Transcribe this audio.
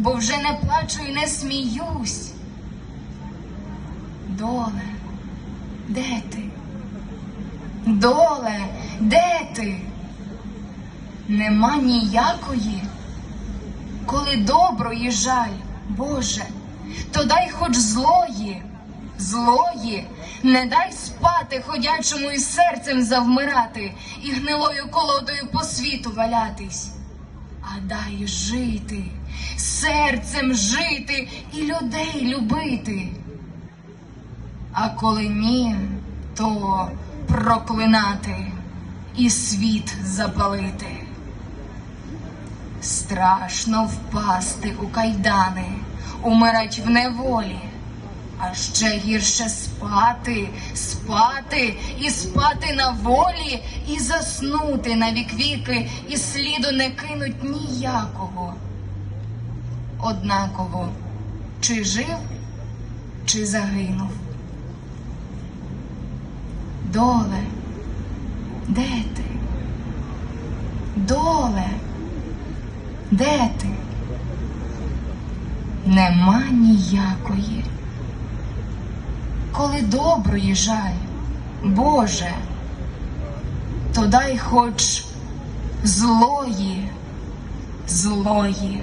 бо вже не плачу і не сміюсь. Доле, де ти? Доле, де ти? Нема ніякої, коли доброї жаль, Боже, то дай хоч злої, злої, не дай спати ходячому і серцем завмирати, і гнилою колодою по світу валятись, а дай жити, серцем жити і людей любити. А коли ні, то проклинати і світ запалити. Страшно впасти у кайдани, умирать в неволі, а ще гірше спати, спати і спати на волі, і заснути на вік-віки, і сліду не кинуть ніякого. Однаково, чи жив, чи загинув. Доле, де ти? Доле, де ти? Нема ніякої коли доброї жаль, Боже, то дай хоч злої, злої.